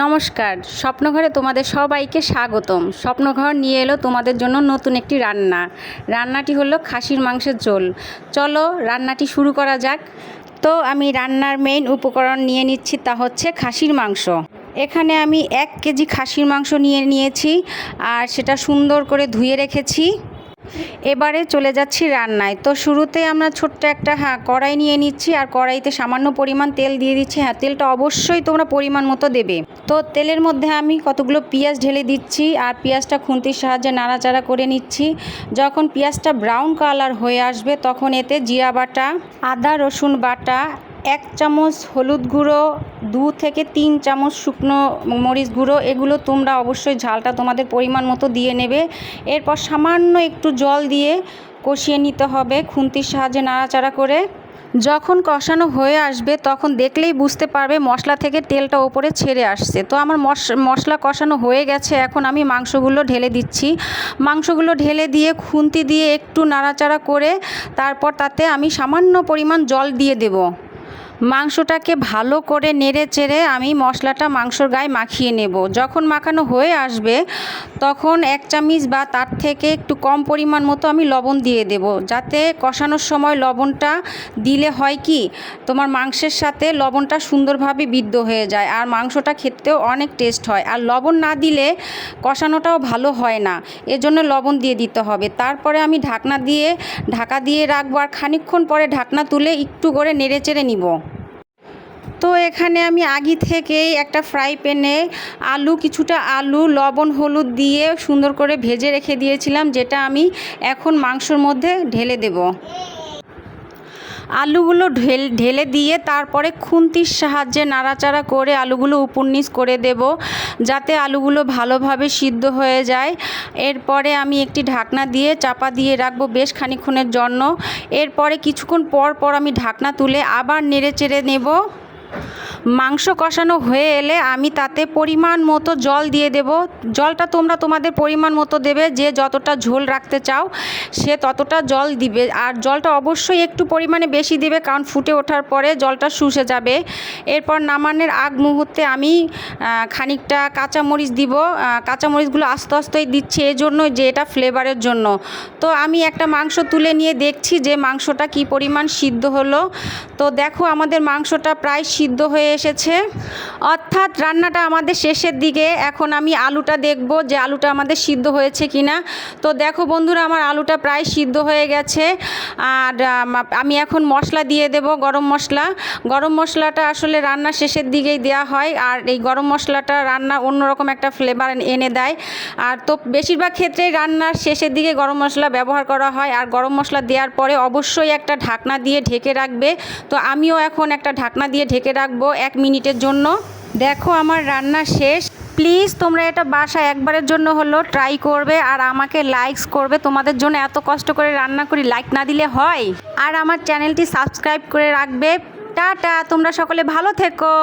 নমস্কার, স্বপ্নঘরে তোমাদের সবাইকে স্বাগতম। স্বপ্নঘর নিয়ে এলো তোমাদের জন্য নতুন একটি রান্না। রান্নাটি হলো খাসির মাংসের ঝোল। চলো রান্নাটি শুরু করা যাক। তো আমি রান্নার মেইন উপকরণ নিয়ে নিচ্ছি, তা হচ্ছে খাসির মাংস। এখানে আমি এক কেজি খাসির মাংস নিয়ে নিয়েছি, আর সেটা সুন্দর করে ধুয়ে রেখেছি। এবারে চলে যাচ্ছি রান্নায়। তো শুরুতে আমরা ছোট্ট একটা হ্যাঁ কড়াই নিয়ে নিচ্ছি আর কড়াইতে সামান্য পরিমাণ তেল দিয়ে দিচ্ছি। হ্যাঁ তেলটা অবশ্যই তোমরা পরিমাণ মতো দেবে। তো তেলের মধ্যে আমি কতগুলো পেঁয়াজ ঢেলে দিচ্ছি আর পেঁয়াজটা খুন্তির সাহায্যে নাড়াচাড়া করে নিচ্ছি। যখন পেঁয়াজটা ব্রাউন কালার হয়ে আসবে, তখন এতে জিরা বাটা, আদা, রসুন বাটা এক চামচ হলুদ গুঁড়ো, দু থেকে তিন চামচ শুকনো মরিচ গুঁড়ো, এগুলো তোমরা অবশ্যই ঝালটা তোমাদের পরিমাণ মতো দিয়ে নেবে। এরপর সামান্য একটু জল দিয়ে কষিয়ে নিতে হবে খুন্তির সাহায্যে নাড়াচাড়া করে। যখন কষানো হয়ে আসবে, তখন দেখলেই বুঝতে পারবে মশলা থেকে তেলটা ওপরে ছেড়ে আসছে। তো আমার মশলা কষানো হয়ে গেছে, এখন আমি মাংসগুলো ঢেলে দিচ্ছি। মাংসগুলো ঢেলে দিয়ে খুন্তি দিয়ে একটু নাড়াচাড়া করে, তারপর তাতে আমি সামান্য পরিমাণ জল দিয়ে দেবো। মাংসটাকে ভালো করে নেড়ে চেড়ে আমি মশলাটা মাংসর গায়ে মাখিয়ে নেব। যখন মাখানো হয়ে আসবে, তখন এক চামচ বা তার থেকে একটু কম পরিমাণ মতো আমি লবণ দিয়ে দেব। যাতে কষানোর সময় লবণটা দিলে হয় কি, তোমার মাংসের সাথে লবণটা সুন্দরভাবে বিদ্ধ হয়ে যায় আর মাংসটা খেতেও অনেক টেস্ট হয়। আর লবণ না দিলে কষানোটাও ভালো হয় না, এজন্য লবণ দিয়ে দিতে হবে। তারপরে আমি ঢাকনা দিয়ে, ঢাকা দিয়ে রাখব আর খানিকক্ষণ পরে ঢাকনা তুলে একটু করে নেড়ে চেড়ে নিব। তো এখানে আমি আগে থেকেই একটা ফ্রাই প্যানে আলু, কিছুটা আলু, লবণ, হলুদ দিয়ে সুন্দর করে ভেজে রেখে দিয়েছিলাম, যেটা আমি এখন মাংসর মধ্যে ঢেলে দেব। আলুগুলো ঢেল, ঢেলে দিয়ে তারপরে খুন্তির সাহায্যে নাড়াচাড়া করে আলুগুলো উপর করে দেব, যাতে আলুগুলো ভালোভাবে সিদ্ধ হয়ে যায়। এরপরে আমি একটি ঢাকনা দিয়ে চাপা দিয়ে রাখব বেশ খানিক্ষণের জন্য। এরপরে কিছুক্ষণ পর পর আমি ঢাকনা তুলে আবার নেড়ে চেড়ে নেব। মাংস কষানো হয়ে এলে আমি তাতে পরিমাণ মতো জল দিয়ে দেব। জলটা তোমরা তোমাদের পরিমাণ মতো দেবে, যে যতটা ঝোল রাখতে চাও সে ততটা জল দিবে। আর জলটা অবশ্যই একটু পরিমাণে বেশি দেবে, কারণ ফুটে ওঠার পরে জলটা শুষে যাবে। এরপর নামানোর আগ মুহূর্তে আমি খানিকটা কাঁচামরিচ দিব। কাঁচামরিচগুলো আস্তে আস্তেই দিচ্ছি এই জন্য যে এটা ফ্লেভারের জন্য। তো আমি একটা মাংস তুলে নিয়ে দেখছি যে মাংসটা কি পরিমাণ সিদ্ধ হলো। তো দেখো আমাদের মাংসটা প্রায় সিদ্ধ হয়ে এসেছে। অর্থাৎ রান্নাটা আমাদের শেষের দিকে। এখন আমি আলুটা দেখব যে আলুটা আমাদের সিদ্ধ হয়েছে কিনা। তো দেখো বন্ধুরা, আমার আলুটা প্রায় সিদ্ধ হয়ে গেছে। আর, আমি এখন মশলা দিয়ে দেব গরম মশলা। গরম মশলাটা আসলে রান্নার শেষের দিকেই দেওয়া হয় আর এই গরম মশলাটা রান্না অন্যরকম একটা ফ্লেভার এনে দেয়। আর তো বেশিরভাগ ক্ষেত্রেই রান্নার শেষের দিকে গরম মশলা ব্যবহার করা হয় আর গরম মশলা দেওয়ার পরে অবশ্যই একটা ঢাকনা দিয়ে ঢেকে রাখবে। তো আমিও এখন একটা ঢাকনা দিয়ে ঢেকে রাখব এক মিনিটের জন্য। দেখো আমার রান্না শেষ। প্লিজ তোমরা এটা বাসায় একবারের জন্য হলো ট্রাই করবে আর আমাকে লাইকস করবে। তোমাদের জন্য এত কষ্ট করে রান্না করি লাইক না দিলে হয়। আর আমার চ্যানেলটি সাবস্ক্রাইব করে রাখবে। টাটা, তোমরা সকলে ভালো থেকো।